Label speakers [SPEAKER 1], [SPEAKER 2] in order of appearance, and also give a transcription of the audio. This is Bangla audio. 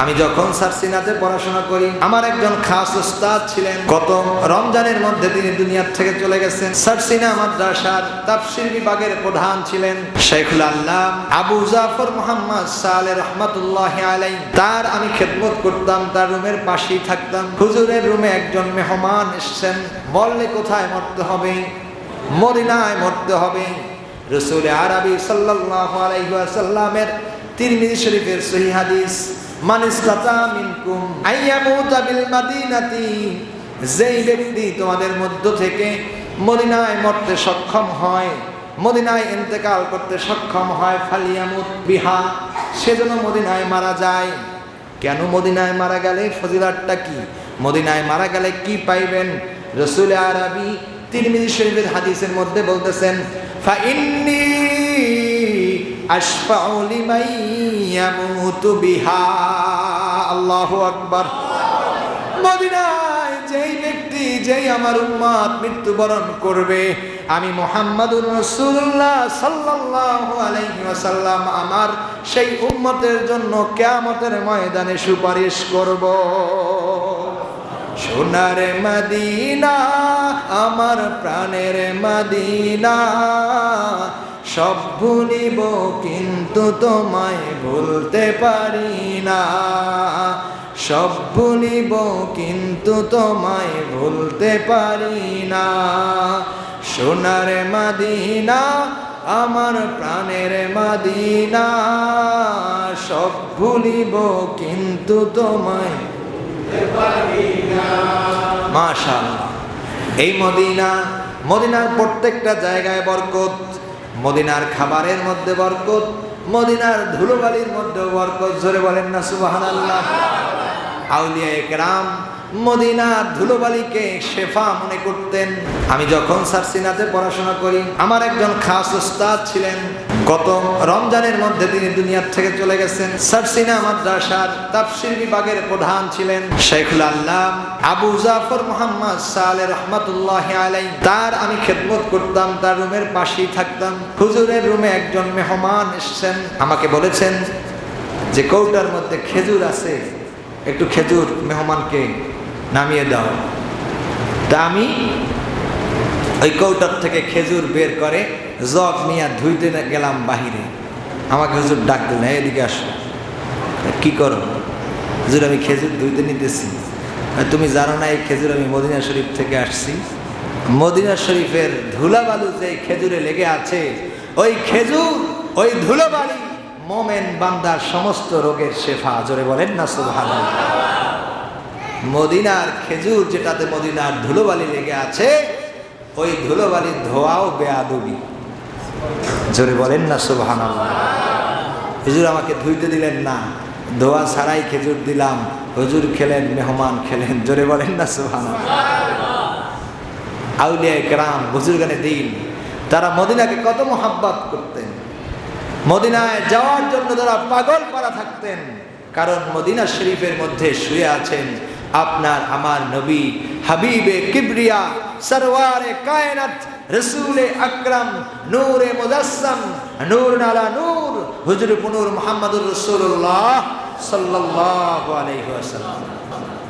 [SPEAKER 1] আমি যখন সারসিনাতে পড়াশোনা করি, আমার একজন খাস উস্তাদ ছিলেন। গত রমজানের মধ্যে তিনি দুনিয়ার থেকে চলে গেছেন। সারসিনা মাদ্রাসার তাফসির বিভাগের প্রধান ছিলেন শেখুল আল্লাহ আবু জাফর মোহাম্মদ সালে রহমতুল্লাহ আলাই তার আমি খেদমত করতাম, তার রুমের পাশেই থাকতাম। হুজুরের রুমে একজন মেহমান এসছেন। বললে কোথায় মরতে হবে? মদিনায় মরতে হবে। রসুল আরবি সাল্লাল্লাহু আলাইহি ওয়াসাল্লামের তিরমিজি শরীফের সহিহ হাদিস। মান যেই ব্যক্তি তোমাদের মধ্য থেকে মদিনায় মরতে সক্ষম হয়, মদিনায় ইন্তেকাল করতে সক্ষম হয়, ফালিয়ামুত বিহা সেজন্য মদিনায় মারা যায়। কেন মদিনায় মারা গেলে? ফজিলাতটা কি? মদিনায় মারা গেলে কি পাইবেন? রসুল আরবি তিরমিজি শরীফের হাদিসের মধ্যে বলতেছেন ফাইন্নি আশফাউ লিমান ইয়ামুতু বিহা। আল্লাহু আকবার। মদিনায় যেই ব্যক্তি, যেই আমার উম্মত মৃত্যুবরণ করবে, আমি মোহাম্মদুর রসুল্লাহ সাল্লাল্লাহু আলাইহি ওয়াসাল্লাম আমার সেই উম্মতের জন্য কিয়ামতের ময়দানে সুপারিশ করব। সোনার মদিনা, আমার প্রাণের মদিনা সব ভুলিব, কিন্তু তোমায় ভুলতে পারি না। সব ভুলিব, কিন্তু তোমায় ভুলতে পারি না। সোনার মাদিনা, আমার প্রাণের মাদিনা। সব ভুলিব, কিন্তু তোমায় মাশাআল্লাহ। এই মদিনা, মদিনার প্রত্যেকটা জায়গায় বরকত। মদিনার খাবারের মধ্যে বরকত মদিনার ধুলোবালির মধ্যে বরকত। জোরে বলেন না সুবাহ আউলিয়া একরাম মদিনার ধুলোবালিকে শেফা মনে করতেন। আমি যখন সারসিনাতে পড়াশোনা করি, আমার একজন খাস উস্তাদ ছিলেন। গত রমজানের মধ্যে তিনি দুনিয়ার থেকে চলে গেছেন। সারসিনা মাদ্রাসার তাফসির বিভাগের প্রধান ছিলেন। শেখুল আল্লাহ আবু জাফর মোহাম্মদ সালে রহমতুল্লাহ আলাই তার আমি খেদমত করতাম, তার রুমের পাশেই থাকতাম। হুজুরের রুমে একজন মেহমান এসছেন। আমাকে বলেছেন যে কৌটার মধ্যে খেজুর আছে, একটু খেজুর মেহমানকে নামিয়ে দাও। তা আমি ওই কৌটার থেকে খেজুর বের করে জগ নিয়ে ধুইতে গেলাম বাহিরে। আমাকে হুজুর ডাক দিল এদিকে আসো। কি করো? হুজুর, আমি খেজুর ধুইতে নিতেছি। তুমি জানো না, এই খেজুর আমি মদিনা শরীফ থেকে আসছি। মদিনা শরীফের ধুলাবালু যে খেজুরে লেগে আছে, ওই খেজুর, ওই ধুলাবালি মোমেন বান্দার সমস্ত রোগের শেফা। জোরে বলেন না, সুবহানাল্লাহ। মদিনার খেজুর যেটাতে মদিনার ধুলোবালি লেগে আছে, ওই ধুলোবালির ধোয়াও বেয়াদবি। জোরে বলেন না সুবহান হুজুর আমাকে ধুইতে দিলেন না, ধোয়া ছাড়াই খেজুর দিলাম, হুজুর খেলেন, মেহমান খেলেন, জোরে বলেন না সুবহান আউলিয়া কেরাম বুজুর্গানে দিন, তারা মদিনাকে কত মোহাব্বত করতেন। মদিনায় যাওয়ার জন্য তারা পাগল পারা থাকতেন, কারণ মদিনা শরীফের মধ্যে শুয়ে আছেন আপনার আমার নবী হাবিবে কিবরিয়া, সরওয়ারে কায়নাত, রসুলে আকরাম, নূরে মুজাসসাম, নূর নালা নূর, হুজুর পুনুর মোহাম্মদুর রসুল্লাহ সাল্লাল্লাহু আলাইহি ওয়াসাল্লাম।